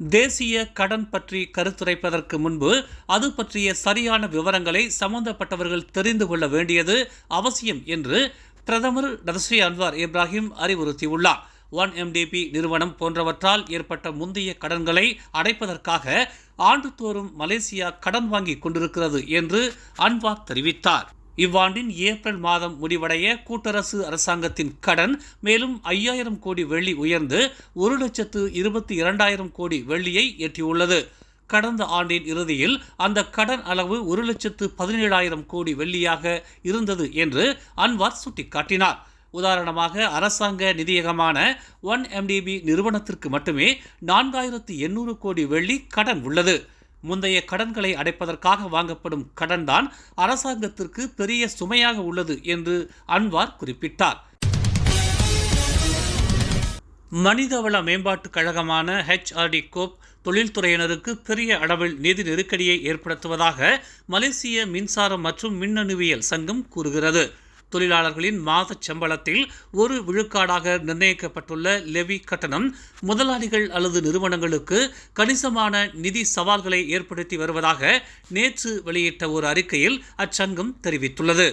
தேசிய கடன் பற்றி கருத்துரைப்பதற்கு முன்பு அது பற்றிய சரியான விவரங்களை சம்பந்தப்பட்டவர்கள் தெரிந்து கொள்ள வேண்டியது அவசியம் என்று பிரதமர் டர்ஸ்ரீ அன்வார் இப்ராஹிம் அறிவுறுத்தியுள்ளார். ஒன் எம்டிபி நிறுவனம் போன்றவற்றால் ஏற்பட்ட முந்தைய கடன்களை அடைப்பதற்காக ஆண்டுதோறும் மலேசியா கடன் வாங்கி கொண்டிருக்கிறது என்று அன்வார் தெரிவித்தார். இவ்வாண்டின் ஏப்ரல் மாதம் முடிவடைய கூட்டரசு அரசாங்கத்தின் கடன் மேலும் ஐயாயிரம் கோடி வெள்ளி உயர்ந்து ஒரு லட்சத்து இருபத்தி இரண்டாயிரம் கோடி வெள்ளியை எட்டியுள்ளது. கடந்த ஆண்டின் இறுதியில் அந்த கடன் அளவு ஒரு லட்சத்து பதினேழாயிரம் கோடி வெள்ளியாக இருந்தது என்று அன்வார் சுட்டிக்காட்டினார். உதாரணமாக அரசாங்க நிதியகமான ஒன் எம்டிபி நிறுவனத்திற்கு மட்டுமே நான்காயிரத்து எண்ணூறு கோடி வெள்ளி கடன் உள்ளது. முந்தைய கடன்களை அடைப்பதற்காக வாங்கப்படும் கடன்தான் அரசாங்கத்திற்கு பெரிய சுமையாக உள்ளது என்று அன்வார் குறிப்பிட்டார். மனிதவள மேம்பாட்டுக் கழகமான ஹெச்ஆர்டி கோப் தொழில்துறையினருக்கு பெரிய அளவில் நிதி நெருக்கடியை ஏற்படுத்துவதாக மலேசிய மின்சாரம் மற்றும் மின்னணுவியல் சங்கம் கூறுகிறது. தொழிலாளர்களின் மாத சம்பளத்தில் ஒரு விழுக்காடாக நிர்ணயிக்கப்பட்டுள்ள லெவி கட்டணம் முதலாளிகள் அல்லது நிறுவனங்களுக்கு கணிசமான நிதி சவால்களை ஏற்படுத்தி வருவதாக நேற்று வெளியிட்ட ஒரு அறிக்கையில் அச்சங்கம் தெரிவித்துள்ளது.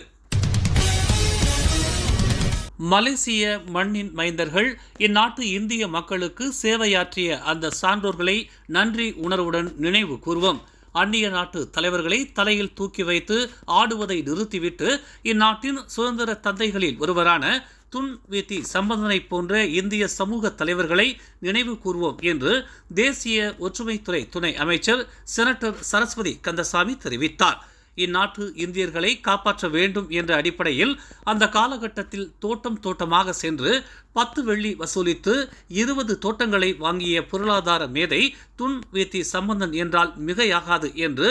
மலேசிய மண்ணின் மைந்தர்கள் இந்நாட்டு இந்திய மக்களுக்கு சேவையாற்றிய அந்த சான்றோர்களை நன்றி உணர்வுடன் நினைவு கூர்வோம். அந்நிய நாட்டு தலைவர்களை தலையில் தூக்கி வைத்து ஆடுவதை நிறுத்திவிட்டு இந்நாட்டின் சுதந்திர தந்தைகளில் ஒருவரான துன் வீத்தி சம்பந்தனை போன்ற இந்திய சமூக தலைவர்களை நினைவு கூர்வோம் என்று தேசிய ஒற்றுமைத்துறை துணை அமைச்சர் செனட்டர் சரஸ்வதி கந்தசாமி தெரிவித்தார். இந்நாட்டு இந்தியர்களை காப்பாற்ற வேண்டும் என்ற அடிப்படையில் அந்த காலகட்டத்தில் தோட்டம் தோட்டமாக சென்று பத்து வெள்ளி வசூலித்து இருபது தோட்டங்களை வாங்கிய பொருளாதார மேதை துன் வீத்தி சம்பந்தன் என்றால் மிகையாகாது என்று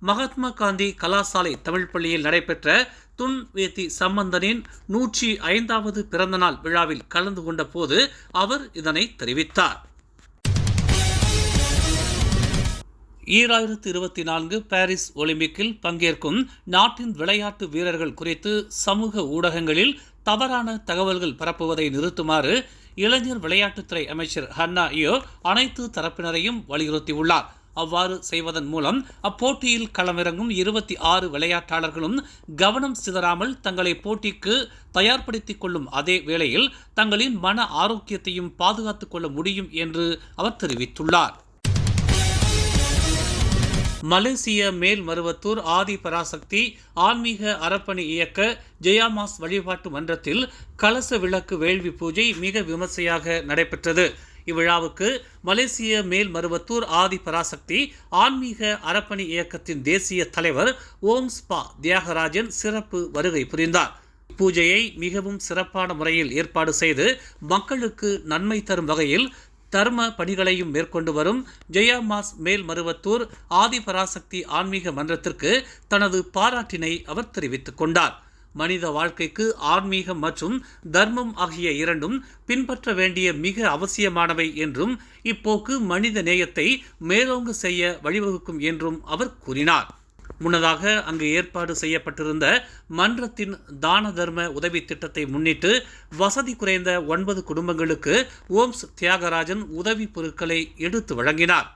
மகாத்மா காந்தி கலாசாலை தமிழ் பள்ளியில் நடைபெற்ற துன் வேத்தி சம்பந்தனின் நூற்றி ஐந்தாவது பிறந்தநாள் விழாவில் கலந்து கொண்ட போது அவர் இதனை தெரிவித்தார். ஈராயிரத்து இருபத்தி நான்கு பாரிஸ் ஒலிம்பிக்கில் பங்கேற்கும் நாட்டின் விளையாட்டு வீரர்கள் குறித்து சமூக ஊடகங்களில் தவறான தகவல்கள் பரப்புவதை நிறுத்துமாறு இளைஞர் விளையாட்டுத்துறை அமைச்சர் ஹன்னா இயோ அனைத்து தரப்பினரையும் வலியுறுத்தியுள்ளார். அவ்வாறு செய்வதன் மூலம் அப்போட்டியில் களமிறங்கும் இருபத்தி ஆறு விளையாட்டாளர்களும் கவனம் சிதறாமல் தங்களை போட்டிக்கு தயார்படுத்திக் கொள்ளும் அதே வேளையில் தங்களின் மன ஆரோக்கியத்தையும் பாதுகாத்துக் கொள்ள முடியும் என்று அவர் தெரிவித்துள்ளார். மலேசிய மேல்மருவத்தூர் ஆதி பராசக்தி ஆன்மீக அறப்பணி இயக்க ஜெயாமாஸ் வழிபாட்டு மன்றத்தில் கலச விளக்கு வேள்வி பூஜை மிக விமர்சையாக நடைபெற்றது. இவ்விழாவுக்கு மலேசிய மேல்மருவத்தூர் ஆதி பராசக்தி ஆன்மீக அறப்பணி இயக்கத்தின் தேசிய தலைவர் ஓம் ஸ்பா தியாகராஜன் சிறப்பு வருகை புரிந்தார். பூஜையை மிகவும் சிறப்பான முறையில் ஏற்பாடு செய்து மக்களுக்கு நன்மை தரும் வகையில் தர்ம பணிகளையும் மேற்கொண்டு வரும் ஜெயாமாஸ் மேல்மருவத்தூர் ஆதிபராசக்தி ஆன்மீக மன்றத்திற்கு தனது பாராட்டினை அவர் தெரிவித்துக் கொண்டார். மனித வாழ்க்கைக்கு ஆன்மீகம் மற்றும் தர்மம் ஆகிய இரண்டும் பின்பற்ற வேண்டிய மிக அவசியமானவை என்றும் இப்போக்கு மனித நேயத்தை மேலோங்கு செய்ய வழிவகுக்கும் என்றும் அவர் கூறினார். முன்னதாக அங்கு ஏற்பாடு செய்யப்பட்டிருந்த மன்றத்தின் தான தர்ம உதவி திட்டத்தை முன்னிட்டு வசதி குறைந்த ஒன்பது குடும்பங்களுக்கு ஓம்ஸ் தியாகராஜன் உதவி பொருட்களை எடுத்து வழங்கினார்.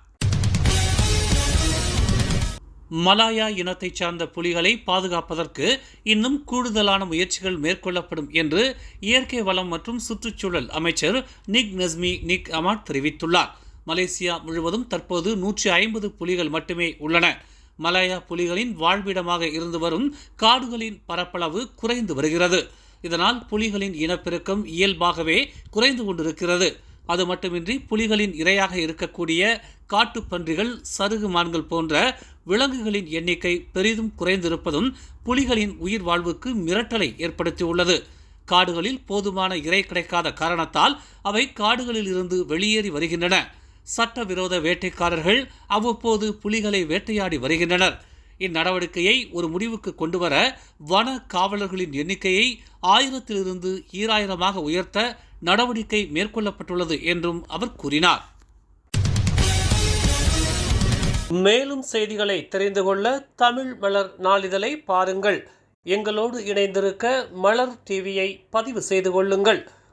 மலாயா இனத்தைச் சார்ந்த புலிகளை பாதுகாப்பதற்கு இன்னும் கூடுதலான முயற்சிகள் மேற்கொள்ளப்படும் என்று இயற்கை வளம் மற்றும் சுற்றுச்சூழல் அமைச்சர் நிக் நஸ்மி நிக் அமாட் தெரிவித்துள்ளார். மலேசியா முழுவதும் தற்போது நூற்றி ஐம்பது புலிகள் மட்டுமே உள்ளன. மலாயா புலிகளின் வாழ்விடமாக இருந்து வரும் காடுகளின் பரப்பளவு குறைந்து வருகிறது. இதனால் புலிகளின் இனப்பெருக்கம் இயல்பாகவே குறைந்து கொண்டிருக்கிறது. அது மட்டுமின்றி புலிகளின் இரையாக இருக்கக்கூடிய காட்டுப்பன்றிகள் சருகு மான்கள் போன்ற விலங்குகளின் எண்ணிக்கை பெரிதும் குறைந்திருப்பதும் புலிகளின் உயிர் வாழ்வுக்கு மிரட்டலை ஏற்படுத்தியுள்ளது. காடுகளில் போதுமான இறை கிடைக்காத காரணத்தால் அவை காடுகளில் இருந்து வெளியேறி வருகின்றன. சட்டவிரோத வேட்டைக்காரர்கள் அவ்வப்போது புலிகளை வேட்டையாடி வருகின்றனர். இந்நடவடிக்கையை ஒரு முடிவுக்கு கொண்டுவர வன காவலர்களின் எண்ணிக்கையை ஆயிரத்திலிருந்து ஈராயிரமாக உயர்த்த நடவடிக்கை மேற்கொள்ளப்பட்டுள்ளது என்றும் அவர் கூறினார். மேலும் செய்திகளை தெரிந்து கொள்ள தமிழ் மலர் நாளிதழை பாருங்கள். எங்களோடு இணைந்திருக்க மலர் டிவியை பதிவு செய்து கொள்ளுங்கள்.